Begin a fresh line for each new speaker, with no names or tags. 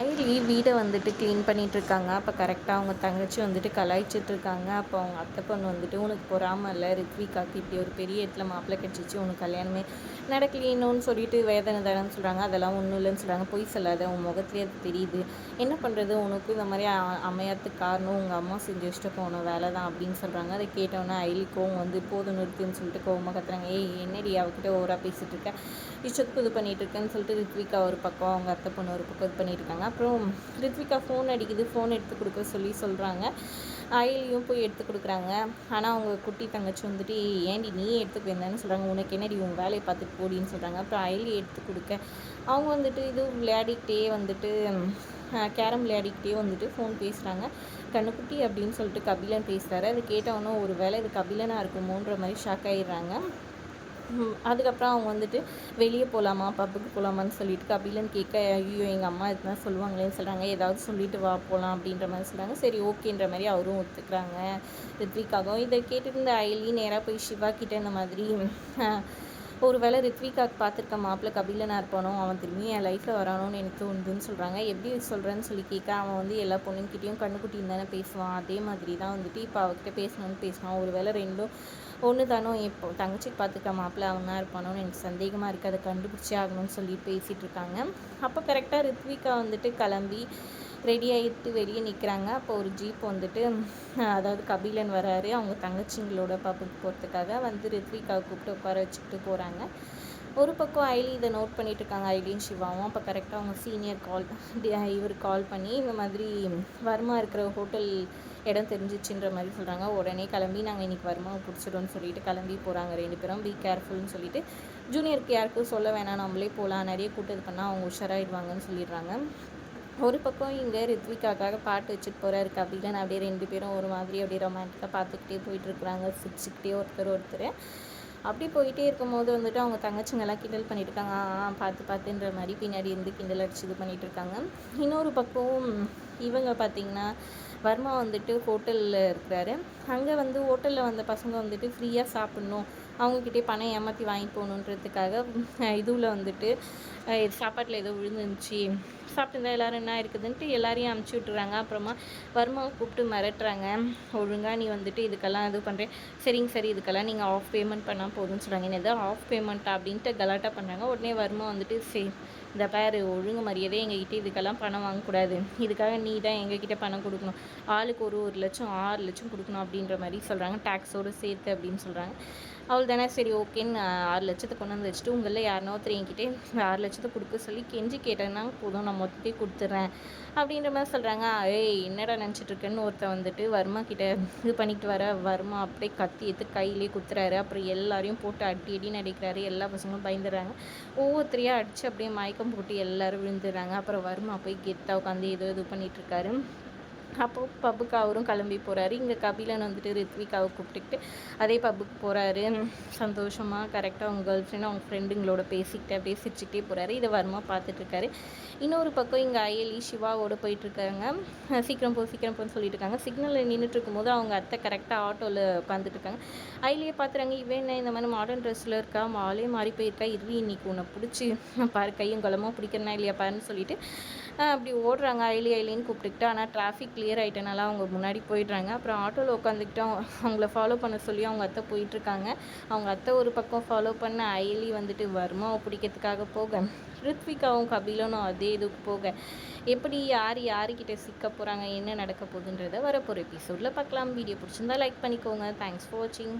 Diary வீடை வந்துட்டு clean பண்ணிகிட்ருக்காங்க அப்போ கரெக்டாக அவங்க தங்கச்சி வந்துட்டு கலாய்ச்சிட்ருக்காங்க. அப்போ அவங்க அத்தை பொண்ணு வந்துட்டு உனக்கு பொறாமல் இல்லை ரித்விகாக்கு இப்படி ஒரு பெரிய இடத்துல மாப்பிள்ளை கிடச்சிச்சு. உனக்கு கல்யாணமே நடக்கலீனோன்னு சொல்லிட்டு வேதனை தானேன்னு சொல்கிறாங்க அதெல்லாம் ஒன்றும் இல்லைன்னு சொல்கிறாங்க பொய் சொல்லாத உன் முகத்துலேயே அது தெரியுது. என்ன பண்ணுறது உனக்கு இந்த மாதிரி அமையறதுக்கு காரணம் உங்கள் அம்மா செஞ்சு வச்சுட்டு போகணும் வேலை தான் அப்படின்னு சொல்கிறாங்க அதை கேட்டோன்னே ஐலி கோவம் வந்து போதும் நிறுத்துன்னு சொல்லிட்டு கோவமாக கத்துறாங்க. ஏய் என்னடி அவகிட்ட ஓவராக பேசிகிட்டு இருக்கேன் இஷ்டத்துக்கு இது பண்ணிகிட்டு இருக்கேன்னு சொல்லிட்டு ரித்விகா ஒரு பக்கம் அவங்க அத்தை பொண்ணு ஒரு பக்கம் இது பண்ணிட்டு இருக்காங்க அப்புறம் ரித்விகா ஃபோன் அடிக்குது. ஃபோன் எடுத்து கொடுக்க சொல்லி சொல்கிறாங்க அயலியும் போய் எடுத்து கொடுக்குறாங்க. ஆனால் அவங்க குட்டி தங்கச்சி வந்துட்டு ஏன்டி நீ எடுத்து போயிருந்தான்னு சொல்கிறாங்க உனக்கு என்னடி உன் வேலையை பார்த்துட்டு போடின்னு சொல்கிறாங்க அப்புறம் அயலி எடுத்து கொடுக்க. அவங்க வந்துட்டு இது விளையாடிக்கிட்டே வந்துட்டு கேரம் விளையாடிக்கிட்டே வந்துட்டு ஃபோன் பேசுகிறாங்க கண்ணுக்குட்டி அப்படின்னு சொல்லிட்டு கபிலன் பேசுகிறாரு அது கேட்டவொன்னே ஒரு வேலை இது கபிலனாக இருக்குமோன்ற மாதிரி ஷாக் ஆகிடுறாங்க அதுக்கப்புறம் அவங்க வந்துட்டு வெளியே போகலாமா பப்புக்கு போகலாமான்னு சொல்லிட்டு கபிலன் கேட்க ஐயோ எங்கள் அம்மா இதுதான் சொல்லுவாங்களேன்னு சொல்கிறாங்க ஏதாவது சொல்லிட்டு வா போகலாம் அப்படின்ற மாதிரி சொல்கிறாங்க சரி ஓகேன்ற மாதிரி அவரும் ஒத்துக்கிறாங்க. ரித்விகாகவும் இதை கேட்டுட்டு ஐலி நேராக போய் சிவா கிட்டே இந்த மாதிரி ஒரு வேளை ரித்விகாக்கு பார்த்துருக்க மாப்பிள்ள கபிலனாக இருப்பானோ அவன் திரும்பி என் லைஃப்பில் வரானோன்னு எனக்கு உண்டுன்னு சொல்கிறாங்க எப்படி சொல்கிறேன்னு சொல்லி கேட்க அவன் வந்து எல்லா பொண்ணுங்கிட்டையும் கண்ணுக்குட்டியும் தானே பேசுவான். அதே மாதிரி தான் வந்துட்டு இப்போ அவகிட்ட பேசணும்னு பேசுவான் ஒரு வேளை ரெண்டும் ஒன்று தானோ இப்போ தங்கச்சிக்கு பார்த்துக்க மாப்பிள்ள அவன் தான் இருப்பானோன்னு எனக்கு சந்தேகமாக இருக்குது அதை கண்டுபிடிச்சே ஆகணும்னு சொல்லி பேசிகிட்டு இருக்காங்க. அப்போ கரெக்டாக ரித்விகா வந்துட்டு கிளம்பி ரெடி ஆகிட்டு வெளியே நிற்கிறாங்க அப்போ ஒரு ஜீப் வந்துட்டு அதாவது கபிலன் வராரு. அவங்க தங்கச்சிங்களோட பாப்புக்கு போகிறதுக்காக வந்து ரித்விகாவை கூப்பிட்டு உட்கார வச்சுக்கிட்டு போகிறாங்க ஒரு பக்கம் ஐலி இதை நோட் பண்ணிட்டு இருக்காங்க ஐலியும் சிவாவும். அப்போ கரெக்டாக அவங்க சீனியர் கால் இவர் கால் பண்ணி இந்த மாதிரி வர்மா இருக்கிற ஹோட்டல் இடம் தெரிஞ்சிச்சுன்ற மாதிரி சொல்கிறாங்க உடனே கிளம்பி நாங்கள் இன்றைக்கி வருமாவை பிடிச்சிடும்னு சொல்லிட்டு கிளம்பி போகிறாங்க ரெண்டு பேரும். பி கேர்ஃபுல்னு சொல்லிட்டு ஜூனியருக்கு யாருக்கும் சொல்ல வேணாம். நம்மளே போகலாம் நிறைய கூட்டது பண்ணால் அவங்க உஷாராயிடுவாங்கன்னு சொல்லிடுறாங்க. ஒரு பக்கம் இங்கே ரித்விகாக்காக பாட்டு வச்சுட்டு போகிறாரு கபிலன். அப்படியே ரெண்டு பேரும் ஒரு மாதிரி அப்படியே ரொமான்டிக்காக பார்த்துக்கிட்டே போயிட்டுருக்குறாங்க சிரிச்சுக்கிட்டே ஒருத்தர் ஒருத்தர். அப்படி போயிட்டே இருக்கும்போது வந்துட்டு அவங்க தங்கச்சிங்கெல்லாம் கிண்டல் பண்ணிட்டு இருக்காங்க. ஆ பார்த்து பார்த்துன்ற மாதிரி பின்னாடி இருந்து கிண்டல் அடிச்சு இது பண்ணிகிட்டு இருக்காங்க. இன்னொரு பக்கம் இவங்க பார்த்திங்கன்னா வர்மா வந்துட்டு ஹோட்டலில் இருக்கிறாரு. அங்கே வந்து ஹோட்டலில் வந்த பசங்க வந்துட்டு ஃப்ரீயாக சாப்பிட்ணும். அவங்கக்கிட்டே பணம் ஏமாற்றி வாங்கி போகணுன்றதுக்காக இதுவில் வந்துட்டு சாப்பாட்டில் ஏதோ விழுந்துருந்துச்சு. சாப்பிட்டுருந்தா எல்லோரும் என்ன இருக்குதுன்ட்டு எல்லாரையும் அமுச்சு விட்டுறாங்க. அப்புறமா வர்மாவை கூப்பிட்டு மிரட்டுறாங்க. ஒழுங்காக நீ வந்துட்டு இதுக்கெல்லாம் இது பண்ணுறேன் சரிங்க சரி இதுக்கெல்லாம் நீங்கள் ஆஃப் பேமெண்ட் பண்ணால் போதும்னு சொல்கிறாங்க என்ன எதாவது ஆஃப் பேமெண்ட்டா அப்படின்ட்டு கலாட்டா பண்ணுறாங்க உடனே வர்மா வந்துட்டு சரி இந்த பேர் ஒழுங்கு மரியாதை எங்ககிட்ட இதுக்கெல்லாம் பணம் வாங்கக்கூடாது. இதுக்காக நீ தான் எங்ககிட்ட பணம் கொடுக்கணும். ஆளுக்கு ஒரு ஒரு லட்சம் ஆறு லட்சம் கொடுக்கணும் அப்படின்ற மாதிரி சொல்கிறாங்க டேக்ஸோடு சேர்த்து அப்படின்னு சொல்கிறாங்க அவள் தானே சரி ஓகேன்னு ஆறு லட்சத்தை கொண்டு வந்து வச்சுட்டு உங்களில் யாருனோ ஒருத்தர் என்கிட்டே ஆறு லட்சத்தை கொடுக்க சொல்லி கெஞ்சி கேட்டேன்னா போதும் நான் மொத்தத்தையே கொடுத்துட்றேன் அப்படின்ற மாதிரி சொல்கிறாங்க ஏய் என்னடா நினச்சிட்ருக்கேன்னு ஒருத்தர் வந்துட்டு வர்மா கிட்டே இது பண்ணிட்டு வர வர்மா அப்படியே கத்தி எடுத்து கையிலே குத்துறாரு. அப்புறம் எல்லாரையும் போட்டு அடி அடி நடிக்கிறாரு. எல்லா பசங்களும் பயந்துடுறாங்க ஒவ்வொருத்தரையாக அடித்து அப்படியே மயக்கம் போட்டு எல்லோரும் விழுந்துடுறாங்க. அப்புறம் வர்மா போய் கெத்தாக உட்காந்து ஏதோ இது பண்ணிகிட்ருக்காரு அப்போது பப்புக்கு அவரும் கிளம்பி போகிறாரு இங்கே கபிலன் வந்துட்டு ரித்விகாவை கூப்பிட்டுக்கிட்டு அதே பப்புக்கு போகிறாரு சந்தோஷமாக கரெக்டாக அவங்க கேர்ள் ஃப்ரெண்ட் அவங்க ஃப்ரெண்டுங்களோட பேசிக்கிட்டு அப்படியே சிரிச்சுக்கிட்டே போகிறாரு இதை வரமா பார்த்துட்ருக்காரு இன்னொரு பக்கம் இங்கே அயலி சிவாவோட போயிட்டுருக்காங்க. சீக்கிரம் போ சீக்கிரம் போன்னு சொல்லிட்டு இருக்காங்க. சிக்னலில் நின்றுட்டு இருக்கும்போது அவங்க அத்தை கரெக்டாக ஆட்டோவில் உட்காந்துட்டு இருக்காங்க. அயலியே பார்த்துறாங்க இவன் என்ன இந்த மாதிரி மாடர்ன் ட்ரெஸ்ஸில் இருக்கா? மாலே மாறி போயிருக்கா? இரு இன்னைக்கு உன்னை பிடிச்சி பாரு கையும் குளமாக பிடிக்கிறனா இல்லையா பாருன்னு சொல்லிட்டு அப்படி ஓடுறாங்க. ஐலி ஐலின்னு கூப்பிட்டுக்கிட்டு ஆனால் டிராஃபிக் கிளியர் ஆகிட்டனால அவங்க முன்னாடி போயிடுறாங்க. அப்புறம் ஆட்டோவில் உட்காந்துக்கிட்டு அவங்கள ஃபாலோ பண்ண சொல்லி அவங்க அத்தை போயிட்டுருக்காங்க. அவங்க அத்தை ஒரு பக்கம் ஃபாலோ பண்ண ஐலி வந்துட்டு வருமாவை பிடிக்கிறதுக்காக போக. ரித்விகாவும் கபிலனும் அதே இதுக்கு போக. எப்படி யார் யாருக்கிட்ட சிக்க போகிறாங்க என்ன நடக்க போகுதுன்றதை வரப்போகிற எபிசோடில் பார்க்கலாம். வீடியோ பிடிச்சிருந்தா லைக் பண்ணிக்கோங்க. தேங்க்ஸ் ஃபார் வாட்சிங்